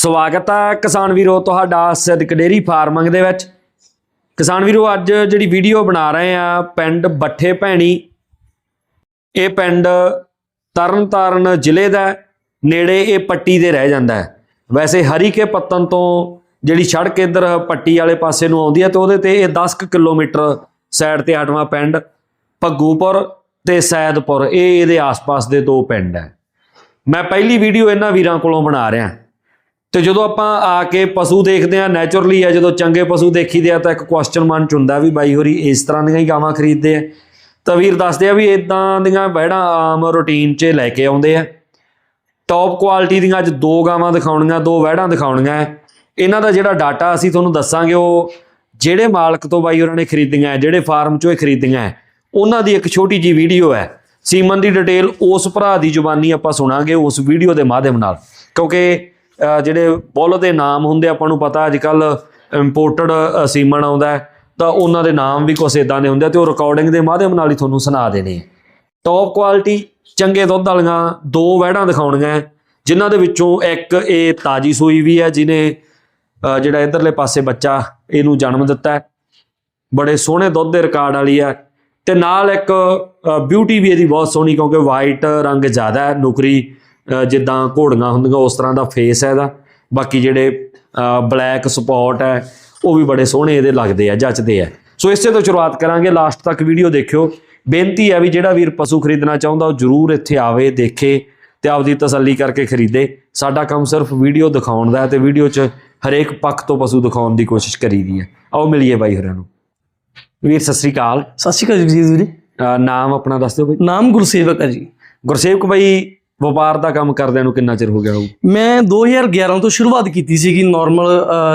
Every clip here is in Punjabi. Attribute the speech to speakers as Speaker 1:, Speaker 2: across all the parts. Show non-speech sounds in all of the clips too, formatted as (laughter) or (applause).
Speaker 1: ਸਵਾਗਤ ਹੈ ਕਿਸਾਨ ਵੀਰੋ ਤੁਹਾਡਾ ਸਿੱਧਕ ਡੇਰੀ ਫਾਰਮਿੰਗ ਦੇ ਵਿੱਚ। ਕਿਸਾਨ ਵੀਰੋ, ਅੱਜ ਜਿਹੜੀ ਵੀਡੀਓ ਬਣਾ ਰਹੇ ਆ, ਪਿੰਡ ਬੱਠੇ ਭੈਣੀ। ਇਹ ਪਿੰਡ ਤਰਨਤਾਰਨ ਜ਼ਿਲ੍ਹੇ ਦਾ ਨੇੜੇ ਇਹ ਪੱਟੀ ਦੇ ਰਹਿ ਜਾਂਦਾ ਹੈ। ਵੈਸੇ ਹਰੀਕੇ ਪੱਤਨ ਤੋਂ ਜਿਹੜੀ ਸੜਕ ਇੱਧਰ ਪੱਟੀ ਵਾਲੇ ਪਾਸੇ ਨੂੰ ਆਉਂਦੀ ਹੈ ਤੇ ਉਹਦੇ ਤੇ ਇਹ 10 ਕੁ ਕਿਲੋਮੀਟਰ ਸਾਈਡ ਤੇ ਆਟਵਾਂ ਪਿੰਡ, ਭੱਗੂਪੁਰ ਤੇ ਸੈਦਪੁਰ, ਇਹ ਇਹਦੇ ਆਸ-ਪਾਸ ਦੇ ਦੋ ਪਿੰਡ ਹੈ। ਮੈਂ ਪਹਿਲੀ ਵੀਡੀਓ ਇਹਨਾਂ ਵੀਰਾਂ ਕੋਲੋਂ ਬਣਾ ਰਿਹਾ। ਤੇ ਜਦੋਂ ਆਪਾਂ ਆ ਕੇ ਪਸ਼ੂ ਦੇਖਦੇ ਆ ਨੇਚਰਲੀ ਆ ਜਦੋਂ ਚੰਗੇ ਪਸ਼ੂ ਦੇਖੀਦੇ ਆ ਤਾਂ ਇੱਕ ਕੁਐਸਚਨ ਮਨ ਚ ਹੁੰਦਾ ਵੀ ਬਾਈ ਹੋਰੀ ਇਸ ਤਰ੍ਹਾਂ ਦੀਆਂ ਹੀ ਗਾਵਾਂ ਖਰੀਦਦੇ ਆ। ਤਾਂ ਵੀਰ ਦੱਸਦੇ ਆ ਵੀ ਇਦਾਂ ਦੀਆਂ ਬਹਿੜਾਂ ਆਮ ਰੂਟੀਨ 'ਚ ਲੈ ਕੇ ਆਉਂਦੇ ਆ। ਟੌਪ ਕੁਆਲਿਟੀ ਦੀਆਂ ਅੱਜ ਦੋ ਗਾਵਾਂ ਦਿਖਾਉਣੀਆਂ ਦੋ ਵਹਿੜਾਂ ਦਿਖਾਉਣੀਆਂ ਹੈ। ਇਹਨਾਂ ਦਾ ਜਿਹੜਾ ਡਾਟਾ ਅਸੀਂ ਤੁਹਾਨੂੰ ਦੱਸਾਂਗੇ ਉਹ ਜਿਹੜੇ ਮਾਲਕ ਤੋਂ ਬਾਈ ਉਹਨਾਂ ਨੇ ਖਰੀਦੀਆਂ ਹੈ, ਜਿਹੜੇ ਫਾਰਮ 'ਚੋਂ ਇਹ ਖਰੀਦੀਆਂ ਉਹਨਾਂ ਦੀ ਇੱਕ ਛੋਟੀ ਜੀ ਵੀਡੀਓ ਹੈ ਸੀਮਨ ਦੀ ਡਿਟੇਲ ਉਸ ਭਰਾ ਦੀ ਜ਼ੁਬਾਨੀ ਆਪਾਂ ਸੁਣਾਂਗੇ ਉਸ ਵੀਡੀਓ ਦੇ ਮਾਧਿਅਮ ਨਾਲ। ਕਿਉਂਕਿ ਜਿਹੜੇ ਬੁੱਲ ਦੇ ਨਾਮ ਹੁੰਦੇ ਆਪਾਂ ਨੂੰ ਪਤਾ ਅੱਜ ਕੱਲ ਇੰਪੋਰਟਡ ਸੀਮਨ ਆਉਂਦਾ ਤਾਂ ਉਹਨਾਂ ਦੇ ਨਾਮ ਵੀ ਕੁਛ ਇਦਾਂ ਦੇ ਹੁੰਦੇ ਆ ਤੇ ਉਹ ਰਿਕਾਰਡਿੰਗ ਦੇ ਮਾਧਿਅਮ ਨਾਲ ਹੀ ਤੁਹਾਨੂੰ ਸੁਣਾ ਦੇਣੇ ਆ। ਟੌਪ ਕੁਆਲਿਟੀ ਚੰਗੇ ਦੁੱਧ ਵਾਲੀਆਂ ਦੋ ਵਹਿੜਾਂ ਦਿਖਾਉਣੀਆਂ ਹੈ, ਜਿਨ੍ਹਾਂ ਦੇ ਵਿੱਚੋਂ ਇੱਕ ਇਹ ਤਾਜੀ ਸੂਈ ਵੀ ਹੈ ਜਿਨੇ ਜਿਹੜਾ ਇਧਰਲੇ ਪਾਸੇ ਬੱਚਾ ਇਹਨੂੰ ਜਨਮ ਦਿੱਤਾ ਹੈ। ਬੜੇ ਸੋਹਣੇ ਦੁੱਧ ਦੇ ਰਿਕਾਰਡ ਵਾਲੀ ਹੈ ਤੇ ਨਾਲ ਇੱਕ ਬਿਊਟੀ ਵੀ ਇਹਦੀ ਬਹੁਤ ਸੋਹਣੀ ਕਿਉਂਕਿ ਵਾਈਟ ਰੰਗ ਜ਼ਿਆਦਾ ਹੈ ਨੁਕਰੀ ਜਿੱਦਾਂ ਘੋੜੀਆਂ ਹੁੰਦੀਆਂ ਉਸ ਤਰ੍ਹਾਂ ਦਾ ਫੇਸ ਹੈ ਇਹਦਾ। ਬਾਕੀ ਜਿਹੜੇ ਬਲੈਕ ਸਪੌਟ ਹੈ ਉਹ ਵੀ ਬੜੇ ਸੋਹਣੇ ਇਹਦੇ ਲੱਗਦੇ ਆ ਜੱਚਦੇ ਆ। ਸੋ ਇਸੇ ਤੋਂ ਸ਼ੁਰੂਆਤ ਕਰਾਂਗੇ ਲਾਸਟ ਤੱਕ ਵੀਡੀਓ ਦੇਖਿਓ। ਬੇਨਤੀ ਹੈ ਵੀ ਜਿਹੜਾ ਵੀਰ ਪਸ਼ੂ ਖਰੀਦਣਾ ਚਾਹੁੰਦਾ ਉਹ ਜਰੂਰ ਇੱਥੇ ਆਵੇ ਦੇਖੇ ਤੇ ਆਪਦੀ ਤਸੱਲੀ ਕਰਕੇ ਖਰੀਦੇ। ਸਾਡਾ ਕੰਮ ਸਿਰਫ ਵੀਡੀਓ ਦਿਖਾਉਣ ਦਾ ਹੈ ਤੇ ਵੀਡੀਓ 'ਚ ਹਰੇਕ ਪੱਖ ਤੋਂ ਪਸ਼ੂ ਦਿਖਾਉਣ ਦੀ ਕੋਸ਼ਿਸ਼ ਕਰੀਦੀ ਹੈ। ਆਓ ਮਿਲੀਏ ਬਾਈ ਹੋਰਾਂ ਨੂੰ। ਵੀਰ ਸਤਿ ਸ੍ਰੀ ਅਕਾਲ।
Speaker 2: ਸਤਿ ਸ਼੍ਰੀ ਅਕਾਲ ਜਗਜੀਤ ਵੀਰੇ।
Speaker 1: ਨਾਮ ਆਪਣਾ ਦੱਸ ਦਿਓ ਬਾਈ।
Speaker 2: ਨਾਮ ਗੁਰਸੇਵਕ ਹੈ ਜੀ।
Speaker 1: ਗੁਰਸੇਵਕ ਬਾਈ ਵਪਾਰ ਦਾ ਕੰਮ ਕਰਦਿਆਂ ਨੂੰ ਕਿੰਨਾ ਚਿਰ ਹੋ ਗਿਆ ਹੋਊ?
Speaker 2: ਮੈਂ 2011 ਤੋਂ ਸ਼ੁਰੂਆਤ ਕੀਤੀ ਸੀਗੀ ਨਾਰਮਲ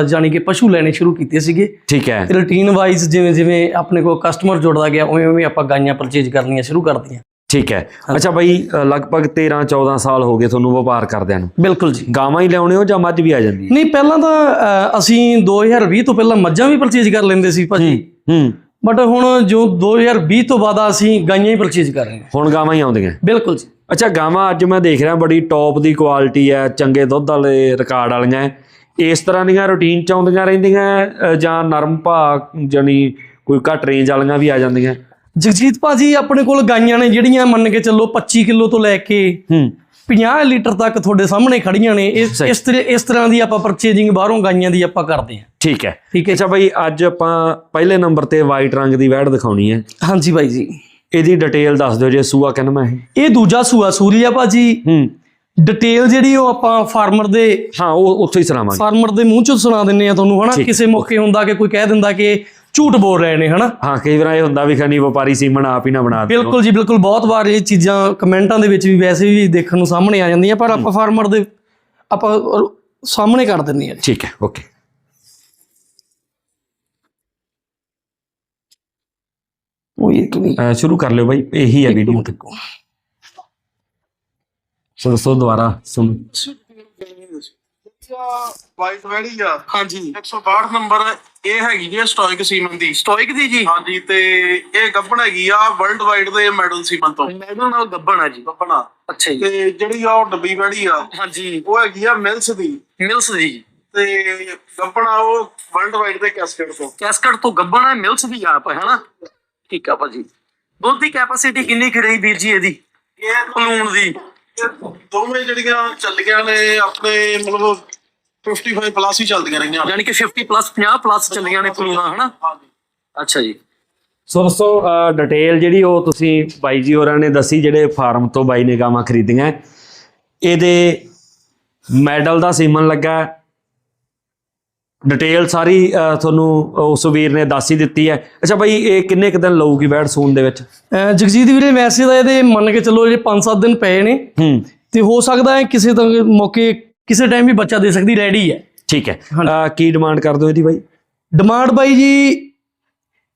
Speaker 2: ਜਾਨੀ ਕਿ ਪਸ਼ੂ ਲੈਣੇ ਸ਼ੁਰੂ ਕੀਤੇ ਸੀਗੇ।
Speaker 1: ਠੀਕ ਹੈ।
Speaker 2: ਰੂਟੀਨ ਵਾਈਜ਼ ਜਿਵੇਂ ਜਿਵੇਂ ਆਪਣੇ ਕੋਲ ਕਸਟਮਰ ਜੁੜਦਾ ਗਿਆ ਉਵੇਂ ਉਵੇਂ ਆਪਾਂ ਗਾਈਆਂ ਪਰਚੇਜ ਕਰਨੀਆਂ ਸ਼ੁਰੂ ਕਰਦੀਆਂ
Speaker 1: ਠੀਕ ਹੈ। ਅੱਛਾ ਬਾਈ ਲਗਭਗ 13 14 ਸਾਲ ਹੋ ਗਏ ਤੁਹਾਨੂੰ ਵਪਾਰ ਕਰਦਿਆਂ ਨੂੰ।
Speaker 2: ਬਿਲਕੁਲ ਜੀ।
Speaker 1: ਗਾਵਾਂ ਹੀ ਲਿਆਉਣੇ ਹੋ ਜਾਂ ਮੱਝ ਵੀ ਆ ਜਾਂਦੀ
Speaker 2: ਨਹੀਂ ਪਹਿਲਾਂ ਤਾਂ ਅਸੀਂ 2020 ਤੋਂ ਪਹਿਲਾਂ ਮੱਝਾਂ ਵੀ ਪਰਚੇਜ ਕਰ ਲੈਂਦੇ ਸੀ ਭਾਜੀ।
Speaker 1: ਹੂੰ
Speaker 2: ਬਟ ਹੁਣ ਜੋ 2020 ਤੋਂ ਬਾਅਦ ਅਸੀਂ ਗਾਈਆਂ ਹੀ ਪਰਚੇਜ ਕਰ ਰਹੇ ਹਾਂ।
Speaker 1: ਹੁਣ ਗਾਵਾਂ ਹੀ ਆਉਂਦੀਆਂ।
Speaker 2: ਬਿਲਕੁਲ ਜੀ।
Speaker 1: ਅੱਛਾ ਗਾਵਾਂ ਅੱਜ ਮੈਂ ਦੇਖ ਰਿਹਾ ਬੜੀ ਟੌਪ ਦੀ ਕੁਆਲਿਟੀ ਹੈ ਚੰਗੇ ਦੁੱਧ ਵਾਲੇ ਰਿਕਾਰਡ ਵਾਲੀਆਂ। ਇਸ ਤਰ੍ਹਾਂ ਦੀਆਂ ਰੂਟੀਨ ਚ ਆਉਂਦੀਆਂ ਰਹਿੰਦੀਆਂ ਜਾਂ ਨਰਮ ਭਾਅ ਜਾਨੀ ਕੋਈ ਘੱਟ ਰੇਂਜ ਵਾਲੀਆਂ ਵੀ ਆ ਜਾਂਦੀਆਂ
Speaker 2: ਜਗਜੀਤ ਭਾਜੀ ਆਪਣੇ ਕੋਲ ਗਾਈਆਂ ਨੇ ਜਿਹੜੀਆਂ ਮੰਨ ਕੇ ਚੱਲੋ 25 ਕਿਲੋ ਤੋਂ ਲੈ ਕੇ
Speaker 1: ਹੂੰ।
Speaker 2: 50 ਲੀਟਰ ਤੱਕ ਤੁਹਾਡੇ ਸਾਹਮਣੇ ਖੜੀਆਂ ਨੇ ਇਸ ਇਸ ਤਰ੍ਹਾਂ ਇਸ ਤਰ੍ਹਾਂ ਦੀ ਆਪਾਂ ਪਰਚੇਜਿੰਗ ਬਾਹਰੋਂ ਗਾਈਆਂ ਦੀ ਆਪਾਂ ਕਰਦੇ ਹਾਂ।
Speaker 1: ਠੀਕ ਹੈ।
Speaker 2: ਠੀਕ ਹੈ
Speaker 1: ਅੱਛਾ ਬਾਈ ਅੱਜ ਆਪਾਂ ਪਹਿਲੇ ਨੰਬਰ ਤੇ ਵਾਈਟ ਰੰਗ ਦੀ ਵੈੜ ਦਿਖਾਉਣੀ ਹੈ।
Speaker 2: ਹਾਂਜੀ ਬਾਈ ਜੀ।
Speaker 1: ਇਹਦੀ ਡਿਟੇਲ ਦੱਸ ਦਿਓ ਜੇ ਸੂਆ ਕਿਨਮਾ ਇਹ
Speaker 2: ਇਹ ਦੂਜਾ ਸੂਆ ਸੂਰੀਆ ਭਾਜੀ।
Speaker 1: ਹੂੰ।
Speaker 2: ਡਿਟੇਲ ਜਿਹੜੀ ਉਹ ਆਪਾਂ ਫਾਰਮਰ ਦੇ
Speaker 1: ਹਾਂ ਉਹ ਉੱਥੇ ਹੀ ਸੁਣਾਵਾਂਗੇ।
Speaker 2: ਫਾਰਮਰ ਦੇ ਮੂੰਹ ਚੋਂ ਸੁਣਾ ਦਿੰਨੇ ਆ ਤੁਹਾਨੂੰ ਹਨਾ? ਕਿਸੇ ਮੌਕੇ ਹੁੰਦਾ ਕਿ ਕੋਈ ਕਹਿ ਦਿੰਦਾ ਕਿ ਝੂਠ ਬੋਲ ਰਹੇ ਨੇ ਹਨਾ?
Speaker 1: ਹਾਂ ਕਈ ਵਾਰ ਇਹ ਹੁੰਦਾ ਵੀ ਖਨੀ ਵਪਾਰੀ ਸੀਮਨ ਆਪ ਹੀ ਨਾ ਬਣਾ ਦੇ
Speaker 2: ਬਿਲਕੁਲ ਜੀ ਬਿਲਕੁਲ। ਬਹੁਤ ਵਾਰ ਇਹ ਚੀਜ਼ਾਂ ਕਮੈਂਟਾਂ ਦੇ ਵਿੱਚ ਵੀ ਵੈਸੇ ਵੀ ਦੇਖਣ ਨੂੰ ਸਾਹਮਣੇ ਆ ਜਾਂਦੀਆਂ ਪਰ ਆਪਾਂ ਫਾਰਮਰ ਦੇ ਆਪਾਂ ਸਾਹਮਣੇ ਕਰ ਦਿੰਨੇ ਆ
Speaker 1: ਠੀਕ ਹੈ ਓਕੇ।
Speaker 2: ਉਹ ਇਹ ਕਿ ਨਹੀਂ
Speaker 1: ਅਹ ਸ਼ੁਰੂ ਕਰ ਲਿਓ ਬਾਈ ਇਹੀ ਹੈ ਵੀਡੀਓ ਸੋ ਸੋ ਦੁਬਾਰਾ ਸੁਣ।
Speaker 3: ਵਾਈਟ ਵੈੜੀ ਆ।
Speaker 2: ਹਾਂਜੀ।
Speaker 3: 162 ਨੰਬਰ ਇਹ ਹੈਗੀ ਜੀ ਸਟੋਇਕ ਸੀਮਨ ਦੀ।
Speaker 2: ਸਟੋਇਕ ਦੀ ਜੀ?
Speaker 3: ਹਾਂਜੀ ਤੇ ਇਹ ਗੱਬਣ ਹੈਗੀ ਆ ਵਰਲਡ ਵਾਈਡ ਦੇ ਮੈਡਲ ਸੀਮਨ ਤੋਂ।
Speaker 2: ਮੈਡਲ ਨਾਲ ਗੱਬਣ ਆ ਜੀ।
Speaker 3: ਗੱਬਣਾ
Speaker 2: ਅੱਛਾ ਜੀ।
Speaker 3: ਤੇ ਜਿਹੜੀ ਆ ਉਹ ਡੱਬੀ ਵੈੜੀ ਆ
Speaker 2: ਹਾਂਜੀ।
Speaker 3: ਉਹ ਹੈਗੀ ਆ ਮਿਲਸ ਦੀ।
Speaker 2: ਮਿਲਸ ਦੀ
Speaker 3: ਤੇ ਗੱਬਣਾ ਉਹ ਵਰਲਡ ਵਾਈਡ ਦੇ ਕੈਸਕਟ ਤੋਂ।
Speaker 2: ਕੈਸਕਟ ਤੋਂ ਗੱਬਣ ਹੈ ਮਿਲਸ ਦੀ ਆਪ ਹੈ ਹਨਾ ਠੀਕ ਆ ਭਾਜੀ? ਦੁੱਧ ਦੀ ਕੈਪੈਸਿਟੀ ਕਿੰਨੀ ਕੁ ਰਹੀ ਵੀਰ ਜੀ ਇਹਦੀ?
Speaker 3: ਇਹ
Speaker 2: ਪਲੂਣ ਦੀ।
Speaker 3: ਦੋਵੇਂ ਜਿਹੜੀਆਂ ਚੱਲੀਆਂ ਨੇ ਆਪਣੇ ਮਤਲਬ 55 ਪਲੱਸ ਹੀ ਚੱਲਦੀਆਂ ਰਹੀਆਂ।
Speaker 2: ਯਾਨੀ ਕਿ 50 ਪਲੱਸ 50 ਪਲੱਸ ਚੱਲੀਆਂ ਨੇ ਪਲੂਣਾ ਹਨਾ?
Speaker 3: ਹਾਂਜੀ।
Speaker 2: ਅੱਛਾ ਜੀ।
Speaker 1: ਸੋ ਦੋਸਤੋ ਡਿਟੇਲ ਜਿਹੜੀ ਉਹ ਤੁਸੀਂ ਬਾਈ ਜੀ ਹੋਰਾਂ ਨੇ ਦੱਸੀ ਜਿਹੜੇ ਫਾਰਮ ਤੋਂ ਬਾਈ ਨੇ ਗਾਵਾਂ ਖਰੀਦੀਆਂ ਇਹਦੇ ਮੈਡਲ ਦਾ ਸੀਮਨ ਲੱਗਾ ਡਿਟੇਲ ਸਾਰੀ ਤੁਹਾਨੂੰ ਉਸ ਵੀਰ ਨੇ ਦੱਸ ਹੀ ਦਿੱਤੀ ਹੈ। ਅੱਛਾ ਬਾਈ ਇਹ ਕਿੰਨੇ ਕੁ ਦਿਨ ਲਊਗੀ ਬੈਡ ਸੂਨ ਦੇ ਵਿੱਚ?
Speaker 2: ਜਗਜੀਤ ਵੀਰੇ ਵੈਸੇ ਤਾਂ ਇਹਦੇ ਮੰਨ ਕੇ ਚੱਲੋ ਜੇ 5-7 ਦਿਨ ਪਏ ਨੇ।
Speaker 1: ਹੂੰ।
Speaker 2: ਤੇ ਹੋ ਸਕਦਾ ਹੈ ਕਿਸੇ ਤਾਂ ਮੌਕੇ ਕਿਸੇ ਟਾਈਮ ਵੀ ਬੱਚਾ ਦੇ ਸਕਦੀ ਰੈਡੀ ਹੈ।
Speaker 1: ਠੀਕ ਹੈ। ਕੀ ਡਿਮਾਂਡ ਕਰ ਦੋ ਇਹਦੀ ਬਾਈ?
Speaker 2: ਡਿਮਾਂਡ ਬਾਈ ਜੀ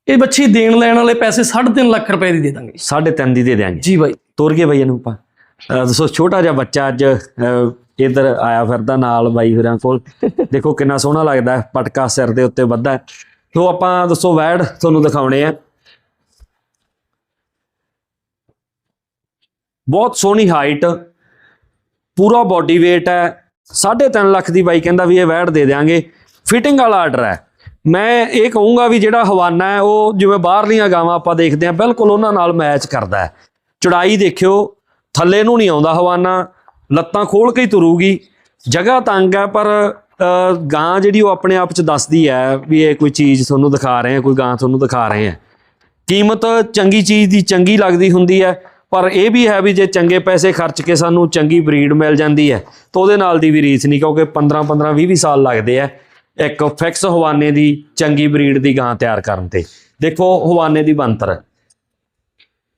Speaker 2: ਇਹ ਬੱਚੀ ਦੇਣ ਲੈਣ ਵਾਲੇ ਪੈਸੇ 3.5 ਲੱਖ ਰੁਪਏ ਦੀ ਦੇ ਦਾਂਗੇ।
Speaker 1: 3.5 ਦੀ ਦੇ ਦਿਆਂਗੇ।
Speaker 2: ਜੀ ਬਾਈ।
Speaker 1: ਤੋਰ ਕੇ ਬਾਈ ਇਹਨੂੰ ਆਪਾਂ। ਦੱਸੋ ਛੋਟਾ ਜਿਹਾ ਬੱਚਾ ਅੱਜ ਇੱਧਰ ਆਇਆ ਫਿਰਦਾ ਨਾਲ ਬਾਈ ਹੋਰਾਂ ਕੋਲ। (laughs) ਦੇਖੋ ਕਿੰਨਾ ਸੋਹਣਾ ਲੱਗਦਾ ਹੈ ਪਟਕਾ ਸਿਰ ਦੇ ਉੱਤੇ ਵੱਧਾ ਸੋ ਆਪਾਂ ਦੱਸੋ ਵੈੜ ਤੁਹਾਨੂੰ ਦਿਖਾਉਣੇ ਆ। ਬਹੁਤ ਸੋਹਣੀ ਹਾਈਟ ਪੂਰਾ ਬਾਡੀ weight ਹੈ। 3.5 ਲੱਖ ਦੀ ਬਾਈ ਕਹਿੰਦਾ ਵੀ ਇਹ ਵੈੜ ਦੇ ਦੇਾਂਗੇ ਫਿਟਿੰਗ ਵਾਲਾ ਆਰਡਰ ਹੈ। ਮੈਂ ਇਹ ਕਹੂੰਗਾ ਵੀ ਜਿਹੜਾ ਹਵਾਨਾ ਹੈ ਉਹ ਜਿਵੇਂ ਬਾਹਰਲੀਆਂ ਗਾਵਾਂ ਆਪਾਂ ਦੇਖਦੇ ਹਾਂ ਬਿਲਕੁਲ ਉਹਨਾਂ ਨਾਲ ਮੈਚ ਕਰਦਾ ਹੈ। ਚੜਾਈ ਦੇਖਿਓ ਥੱਲੇ ਨੂੰ ਨਹੀਂ ਆਉਂਦਾ ਹਵਾਨਾ। ਲੱਤਾਂ ਖੋਲ ਕੇ ਹੀ ਤੁਰੂਗੀ। ਜਗ੍ਹਾ ਤੰਗ ਹੈ, ਪਰ ਗਾਂ ਜਿਹੜੀ ਉਹ ਆਪਣੇ ਆਪ ਚ ਦੱਸਦੀ ਹੈ ਵੀ ਇਹ ਕੋਈ ਚੀਜ਼ ਤੁਹਾਨੂੰ ਦਿਖਾ ਰਹੇ ਹਾਂ, ਕੋਈ ਗਾਂ ਤੁਹਾਨੂੰ ਦਿਖਾ ਰਹੇ ਹਾਂ। ਕੀਮਤ ਚੰਗੀ ਚੀਜ਼ ਦੀ ਚੰਗੀ ਲੱਗਦੀ ਹੁੰਦੀ ਹੈ, ਪਰ ਇਹ ਵੀ ਹੈ ਵੀ ਜੇ ਚੰਗੇ ਪੈਸੇ ਖਰਚ ਕੇ ਸਾਨੂੰ ਚੰਗੀ ਬਰੀਡ ਮਿਲ ਜਾਂਦੀ ਹੈ, ਤਾਂ ਉਹਦੇ ਨਾਲ ਦੀ ਵੀ ਰੀਸ ਨਹੀਂ, ਕਿਉਂਕਿ 15 15 20 20 ਸਾਲ ਲੱਗਦੇ ਆ ਇੱਕ ਫਿਕਸ ਹਵਾਨੇ ਦੀ ਚੰਗੀ ਬਰੀਡ ਦੀ ਗਾਂ ਤਿਆਰ ਕਰਨ ਤੇ। ਦੇਖੋ, ਹਵਾਨੇ ਦੀ ਬੰਤਰ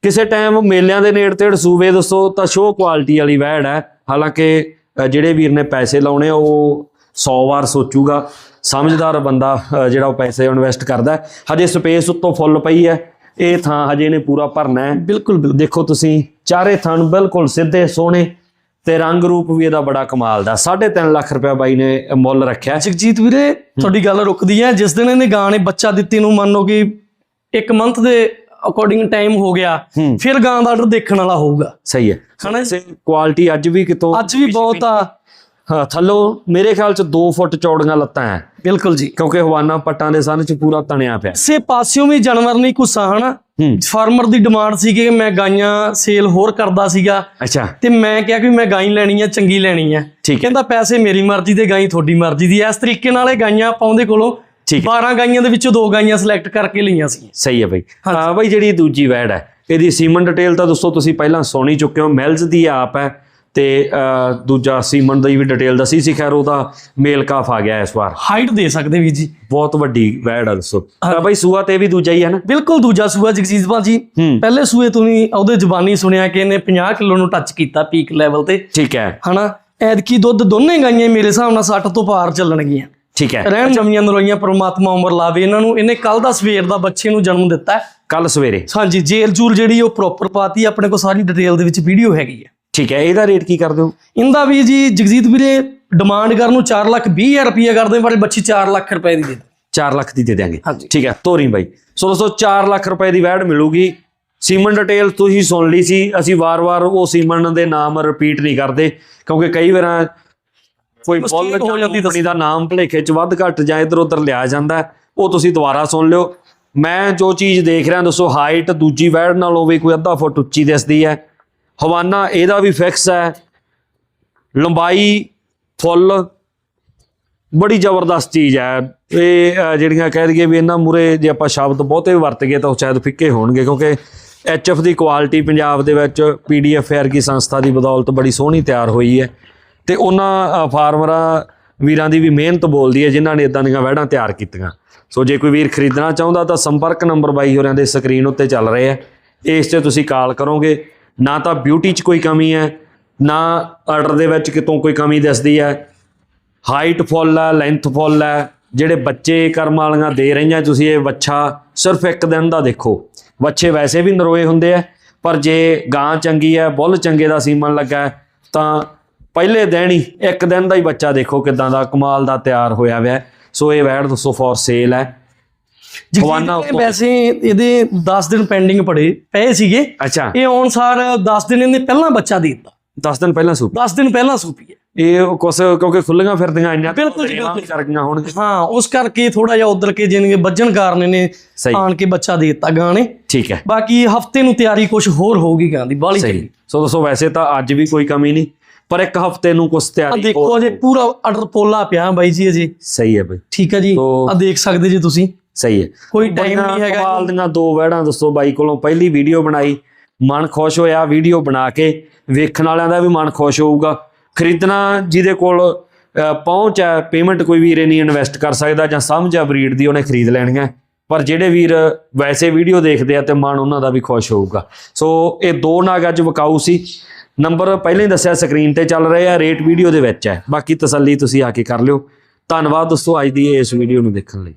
Speaker 1: ਕਿਸੇ ਟਾਈਮ ਮੇਲਿਆਂ ਦੇ ਨੇੜ ਤੇੜ ਸੂਬੇ ਦੱਸੋ, ਤਾਂ ਸ਼ੋਅ ਕੁਆਲਿਟੀ ਵਾਲੀ ਵੈੜ ਹੈ। ਹਾਲਾਂਕਿ ਜਿਹੜੇ ਵੀਰ ਨੇ ਪੈਸੇ ਲਾਉਣੇ ਉਹ 100 ਵਾਰ ਸੋਚੂਗਾ। ਸਮਝਦਾਰ ਬੰਦਾ ਜਿਹੜਾ ਉਹ ਪੈਸੇ ਇਨਵੈਸਟ ਕਰਦਾ। ਹਜੇ ਸਪੇਸ ਉੱਤੋਂ ਫੁੱਲ ਪਈ ਹੈ। ਇਹ ਥਾਂ ਹਜੇ ਇਹਨੇ ਪੂਰਾ ਭਰਨਾ ਹੈ।
Speaker 2: ਬਿਲਕੁਲ
Speaker 1: ਦੇਖੋ ਤੁਸੀਂ ਚਾਰੇ ਥਣ ਬਿਲਕੁਲ ਸਿੱਧੇ ਸੋਹਣੇ ਤੇ ਰੰਗ ਰੂਪ ਵੀ ਇਹਦਾ ਬੜਾ ਕਮਾਲ ਦਾ। 3.5 ਲੱਖ ਰੁਪਏ ਬਾਈ ਨੇ ਮੁੱਲ ਰੱਖਿਆ।
Speaker 2: ਜਗਜੀਤ ਵੀਰੇ ਤੁਹਾਡੀ ਗੱਲ ਰੁਕਦੀ ਹੈ। ਜਿਸ ਦਿਨ ਇਹਨੇ ਗਾਂ ਨੇ ਬੱਚਾ ਦਿੱਤੀ ਨੂੰ ਮੰਨ ਲਓ ਕਿ ਇੱਕ ਮੰਥ ਦੇ ਅਕੋਰਡਿੰਗ ਟਾਈਮ ਹੋ ਗਿਆ। ਫਿਰ ਗਾਂ ਦਾ ਆਰਡਰ ਦੇਖਣ ਵਾਲਾ ਹੋਊਗਾ।
Speaker 1: ਸਹੀ ਹੈ।
Speaker 2: ਹਨਾ
Speaker 1: ਸੇ ਕੁਆਲਿਟੀ ਅੱਜ ਵੀ ਕਿਤੋਂ
Speaker 2: ਅੱਜ ਵੀ ਬਹੁਤ ਆ।
Speaker 1: ਹਾਂ ਥੱਲੋਂ ਮੇਰੇ ਖਿਆਲ ਚ 2 ਫੁੱਟ ਚੌੜੀਆਂ ਲੱਤਾਂ ਹੈ
Speaker 2: ਬਿਲਕੁਲ ਜੀ।
Speaker 1: ਕਿਉਂਕਿ ਹਵਾਨਾ ਪੱਟਾਂ ਦੇ ਸਨ ਚ ਪੂਰਾ ਤਣਿਆ ਪਿਆ।
Speaker 2: ਸੇ ਪਾਸਿਓਂ ਵੀ ਜਾਨਵਰ ਨਹੀਂ ਗੁੱਸਾ ਹਨਾ? ਫਾਰਮਰ ਦੀ ਡਿਮਾਂਡ ਸੀ ਕਿ ਮੈਂ ਗਾਈਆਂ ਸੇਲ ਹੋਰ ਕਰਦਾ ਸੀਗਾ।
Speaker 1: ਅੱਛਾ।
Speaker 2: ਤੇ ਮੈਂ ਕਿਹਾ ਕਿ ਮੈਂ ਗਾਈ ਲੈਣੀ ਆ ਚੰਗੀ ਲੈਣੀ ਆ। ਕਹਿੰਦਾ ਪੈਸੇ ਮੇਰੀ ਮਰਜ਼ੀ ਦੇ ਗਾਈ ਤੁਹਾਡੀ ਮਰਜ਼ੀ ਦੀ ਇਸ ਤਰੀਕੇ ਨਾਲ ਇਹ ਗਾਈਆਂ ਆਪਾਂ ਉਹਦੇ ਕੋਲੋਂ
Speaker 1: ਠੀਕ ਹੈ।
Speaker 2: 12 ਗਾਈਆਂ ਦੇ ਵਿੱਚੋਂ ਦੋ ਗਾਈਆਂ ਸਿਲੈਕਟ ਕਰਕੇ ਲਈਆਂ ਸੀ।
Speaker 1: ਸਹੀ ਹੈ ਬਈ। ਹਾਂ ਬਈ ਜਿਹੜੀ ਦੂਜੀ ਵੈੜ ਹੈ ਇਹਦੀ ਸੀਮਨ ਡਿਟੇਲ ਤਾਂ ਦੋਸਤੋ ਤੁਸੀਂ ਪਹਿਲਾਂ ਸੁਣੀ ਚੁੱਕੇ ਹੋ ਮਿਲਜ਼ ਦੀ ਆਪ ਹੈ ਤੇ ਦੂਜਾ ਸੀਮਨ ਦੀ ਵੀ ਡਿਟੇਲ ਦੱਸੀ ਸੀ ਖੈਰ ਉਹਦਾ ਮੇਲ ਕਾਫ ਆ ਗਿਆ ਇਸ ਵਾਰ।
Speaker 2: ਹਾਈਟ ਦੇ ਸਕਦੇ ਵੀ ਜੀ।
Speaker 1: ਬਹੁਤ ਵੱਡੀ ਵੈੜ ਆ ਦੱਸੋ। ਤਾਂ ਬਈ ਸੂਆ ਤੇ ਵੀ ਦੂਜਾ ਹੀ ਹੈ ਨਾ?
Speaker 2: ਬਿਲਕੁਲ ਦੂਜਾ ਸੂਆ ਜਗਜੀਤ
Speaker 1: ਹੂੰ।
Speaker 2: ਪਹਿਲੇ ਸੂਏ ਤੋਂ ਹੀ ਉਹਦੇ ਜ਼ਬਾਨੀ ਸੁਣਿਆ ਕਿ ਇਹਨੇ 50 ਕਿਲੋ ਨੂੰ ਟੱਚ ਕੀਤਾ ਪੀਕ ਲੈਵਲ ਤੇ।
Speaker 1: ਠੀਕ ਹੈ।
Speaker 2: ਹਨਾ? ਐਦਕੀ ਦੁੱਧ ਦੋਨੇ ਗਾਈਆਂ ਮੇਰੇ ਹਿਸਾਬ ਨਾਲ 60 ਤੋਂ ਪਾਰ ਚੱਲਣਗੀਆਂ।
Speaker 1: ਠੀਕ ਹੈ।
Speaker 2: ਰਹਿਣ ਜਮੀਆਂ ਨਰੋਈਆਂ ਪ੍ਰਮਾਤਮਾ ਉਮਰ ਲਾਵੇ ਇਹਨਾਂ ਨੂੰ ਇਹਨੇ ਕੱਲ ਦਾ ਸਵੇਰ ਦਾ ਬੱਚੇ ਨੂੰ ਜਨਮ ਦਿੱਤਾ।
Speaker 1: ਕੱਲ ਸਵੇਰੇ।
Speaker 2: ਹਾਂਜੀ ਜੇਲ ਜੂਲ ਜਿਹੜੀ ਉਹ ਪ੍ਰੋਪਰ ਪਾਤੀ ਆਪਣੇ ਕੋਲ ਸਾਰੀ ਡਿਟੇਲ ਦੇ ਵਿੱਚ ਵੀਡੀਓ ਹੈਗੀ ਹੈ।
Speaker 1: ਠੀਕ ਹੈ ਇਹਦਾ ਰੇਟ ਕੀ ਕਰ ਦਿਓ?
Speaker 2: ਇਹਦਾ ਵੀ ਜੀ ਜਗਜੀਤ ਵੀਰੇ ਡਿਮਾਂਡ ਕਰਨ ਨੂੰ 4 ਲੱਖ 20 ਹਜ਼ਾਰ ਰੁਪਏ ਕਰਦੇ ਪਰ ਬੱਚੀ 4 ਲੱਖ ਰੁਪਏ ਦੀ ਦੇ ਦਿਓ।
Speaker 1: 4 ਲੱਖ ਦੀ ਦੇ ਦਿਆਂਗੇ।
Speaker 2: ਹਾਂਜੀ।
Speaker 1: ਠੀਕ ਹੈ ਤੋਰੀ ਬਾਈ। ਸੋ ਦੋਸਤੋ 4 ਲੱਖ ਰੁਪਏ ਦੀ ਵੈੜ ਮਿਲੂਗੀ। ਸੀਮਨ ਡਿਟੇਲ ਤੁਸੀਂ ਸੁਣ ਲਈ ਸੀ ਅਸੀਂ ਵਾਰ-ਵਾਰ ਉਹ ਸੀਮਨ ਦੇ ਨਾਮ ਰਿਪੀਟ ਨਹੀਂ ਕਰਦੇ ਕਿਉਂਕਿ ਕਈ ਵਾਰਾਂ ਕੋਈ ਬੋਲ
Speaker 2: ਹੋ ਜਾਂਦੀ
Speaker 1: ਕੰਪਨੀ ਦਾ ਨਾਮ ਭਲੇਖੇ ਚ ਵੱਧ ਘੱਟ ਜਾਂ ਇਧਰ ਉਧਰ ਲਿਆ ਜਾਂਦਾ ਉਹ ਤੁਸੀਂ ਦੁਬਾਰਾ ਸੁਣ ਲਿਓ। ਮੈਂ ਜੋ ਚੀਜ਼ ਦੇਖ ਰਿਹਾ ਦੱਸੋ ਹਾਈਟ ਦੂਜੀ ਵੈੜ ਨਾਲੋਂ ਵੀ ਕੋਈ ਅੱਧਾ ਫੁੱਟ ਉੱਚੀ ਦਿਸਦੀ ਹੈ। ਹਵਾਨਾ ਇਹਦਾ ਵੀ ਫਿਕਸ ਹੈ। ਲੰਬਾਈ ਫੁੱਲ ਬੜੀ ਜ਼ਬਰਦਸਤ ਚੀਜ਼ ਹੈ। ਇਹ ਜਿਹੜੀਆਂ ਕਹਿ ਦਈਏ ਵੀ ਇਹਨਾਂ ਮੂਰੇ ਜੇ ਆਪਾਂ ਸ਼ਬਦ ਬਹੁਤੇ ਵਰਤ ਗਏ ਤਾਂ ਸ਼ਾਇਦ ਫਿੱਕੇ ਹੋਣਗੇ ਕਿਉਂਕਿ ਐਚਐਫ ਦੀ ਕੁਆਲਿਟੀ ਪੰਜਾਬ ਦੇ ਵਿੱਚ ਪੀਡੀਐਫ ਵਰਗੀ ਸੰਸਥਾ ਦੀ ਬਦੌਲਤ ਬੜੀ ਸੋਹਣੀ ਤਿਆਰ ਹੋਈ ਹੈ। ਤੇ ਉਹਨਾਂ ਫਾਰਮਰਾਂ ਵੀਰਾਂ ਦੀ ਵੀ ਮਿਹਨਤ ਬੋਲਦੀ ਹੈ, ਜਿਨ੍ਹਾਂ ਨੇ ਇਦਾਂ ਦੀਆਂ ਵਹਿੜਾਂ ਤਿਆਰ ਕੀਤੀਆਂ। ਸੋ ਜੇ ਕੋਈ ਵੀਰ ਖਰੀਦਣਾ ਚਾਹੁੰਦਾ ਤਾਂ ਸੰਪਰਕ ਨੰਬਰ ਬਾਈ ਹੋਰਿਆਂ ਦੇ ਸਕਰੀਨ ਉੱਤੇ ਚੱਲ ਰਹੇ ਆ ਇਸ ਤੇ ਤੁਸੀਂ ਕਾਲ ਕਰੋਗੇ। ਨਾ ਤਾਂ ਬਿਊਟੀ 'ਚ ਕੋਈ ਕਮੀ ਹੈ, ਨਾ ਆਰਡਰ ਦੇ ਵਿੱਚ ਕਿਤੋਂ ਕੋਈ ਕਮੀ ਦਿਸਦੀ ਹੈ। ਹਾਈਟ ਫੁੱਲ ਹੈ ਲੈਂਥ ਫੁੱਲ ਹੈ, ਜਿਹੜੇ ਬੱਚੇ ਕਰਮ ਵਾਲੀਆਂ ਦੇ ਰਹੀਆਂ, ਤੁਸੀਂ ਇਹ ਵੱਛਾ ਸਿਰਫ ਇੱਕ ਦਿਨ ਦਾ ਦੇਖੋ। ਵੱਛੇ ਵੈਸੇ ਵੀ ਨਰੋਏ ਹੁੰਦੇ ਆ ਪਰ ਜੇ ਗਾਂ ਚੰਗੀ ਹੈ, ਬੁੱਲ ਚੰਗੇ ਦਾ ਸੀਮਨ ਲੱਗਾ ਤਾਂ ਪਹਿਲੇ ਦਿਨ ਹੀ ਇੱਕ ਦਿਨ ਦਾ ਹੀ ਬੱਚਾ ਦੇਖੋ ਕਿਦਾਂ ਦਾ ਕਮਾਲ ਦਾ ਤਿਆਰ ਹੋਇਆ ਹੋਇਆ। ਸੋ ਇਹ ਵੈੜ ਦੋਸਤੋ ਫॉर ਸੇਲ ਹੈ। ਉੱਤੋਂ-
Speaker 2: ਵੈਸੇ ਇਹਦੇ 10 ਦਿਨ ਪੈਂਡਿੰਗ ਪੜੇ ਪਏ ਸੀਗੇ।
Speaker 1: ਅੱਛਾ।
Speaker 2: ਇਹ ਆਉਣ ਸਾਰ 10 ਦਿਨ ਇਹਨੇ ਪਹਿਲਾਂ ਬੱਚਾ ਦੇ ਦਿੱਤਾ।
Speaker 1: 10 ਦਿਨ ਪਹਿਲਾਂ ਸੂਪ।
Speaker 2: 10 ਦਿਨ ਪਹਿਲਾਂ ਸੂਪੀ ਹੈ।
Speaker 1: ਇਹ ਕੁਛ ਕਿਉਂਕਿ ਖੁੱਲੀਆਂ ਫਿਰਦੀਆਂ ਇੰਨੀਆਂ
Speaker 2: ਬਿਲਕੁਲ
Speaker 1: ਵੀ ਕਰ ਗਈਆਂ ਹੋਣਗੀਆਂ।
Speaker 2: ਹਾਂ ਉਸ ਕਰਕੇ ਥੋੜਾ ਜਿਹਾ ਉਧਰ ਕੇ ਜਿਵੇਂ ਵੱਜਣ ਕਾਰਨ
Speaker 1: ਸਹੀ।
Speaker 2: ਆਣ ਕੇ ਬੱਚਾ ਦੇ ਦਿੱਤਾ ਗਾਂ ਨੇ
Speaker 1: ਠੀਕ ਹੈ।
Speaker 2: ਬਾਕੀ ਹਫ਼ਤੇ ਨੂੰ ਤਿਆਰੀ ਕੁਝ ਹੋਰ ਹੋਊਗੀ ਗਾਂ ਦੀ ਬਾਲੀ
Speaker 1: ਸਹੀ। ਸੋ ਦੋਸਤੋ ਵੈਸੇ ਤਾਂ ਅੱਜ ਵੀ ਕੋਈ ਕਮੀ ਨਹੀਂ। ਪਰ ਇੱਕ ਹਫ਼ਤੇ ਨੂੰ ਕੁਛ
Speaker 2: ਆ
Speaker 1: ਤਿਆਰੀ
Speaker 2: ਦੇਖੋ
Speaker 1: ਹੋਰ-
Speaker 2: ਜੇ ਪੂਰਾ ਆਰਡਰ ਪੋਲਾ ਪਿਆ ਬਾਈ ਜੀ ਅਜੇ।
Speaker 1: ਸਹੀ ਹੈ ਬਈ।
Speaker 2: ਠੀਕ ਹੈ ਜੀ। ਆ ਦੇਖ ਸਕਦੇ ਜੀ ਤੁਸੀਂ।
Speaker 1: ਸਹੀ ਹੈ।
Speaker 2: ਕੋਈ ਟਾਈਮ ਨਹੀਂ ਹੈਗਾ
Speaker 1: ਕਮਾਲ ਦੀਆਂ ਦੋ ਵੈੜਾਂ ਦੋਸਤੋ ਬਾਈ ਕੋਲੋਂ। ਪਹਿਲੀ ਵੀਡੀਓ ਬਣਾਈ ਮਨ ਖੁਸ਼ ਹੋਇਆ ਵੀਡੀਓ ਬਣਾ ਕੇ ਵੇਖਣ ਵਾਲਿਆਂ ਦਾ ਵੀ ਮਨ ਖੁਸ਼ ਹੋਊਗਾ। ਖਰੀਦਣਾ ਜਿਹਦੇ ਕੋਲ ਪਹੁੰਚ ਹੈ ਪੇਮੈਂਟ ਕੋਈ ਵੀਰ ਨਹੀਂ ਇਨਵੈਸਟ ਕਰ ਸਕਦਾ ਜਾਂ ਸਮਝ ਆ ਬਰੀਡ ਦੀ ਉਹਨੇ ਖਰੀਦ ਲੈਣੀਆਂ। ਪਰ ਜਿਹੜੇ ਵੀਰ ਵੈਸੇ ਵੀਡੀਓ ਦੇਖਦੇ ਆ ਤੇ ਮਨ ਉਹਨਾਂ ਦਾ ਵੀ ਖੁਸ਼ ਹੋਊਗਾ। ਸੋ ਇਹ ਦੋ ਨਾਗ ਅੱਜ ਵਿਕਾਊ ਸੀ। ਨੰਬਰ ਪਹਿਲਾਂ ਹੀ ਦੱਸਿਆ ਸਕਰੀਨ ਤੇ ਚੱਲ ਰਹੇ ਆ ਰੇਟ ਵੀਡੀਓ ਦੇ ਵਿੱਚ ਹੈ। ਬਾਕੀ ਤਸੱਲੀ ਤੁਸੀਂ ਆ ਕੇ ਕਰ ਲਿਓ। ਧੰਨਵਾਦ ਦੋਸਤੋ, ਅੱਜ ਦੀ ਇਸ ਵੀਡੀਓ ਨੂੰ ਦੇਖਣ ਲਈ।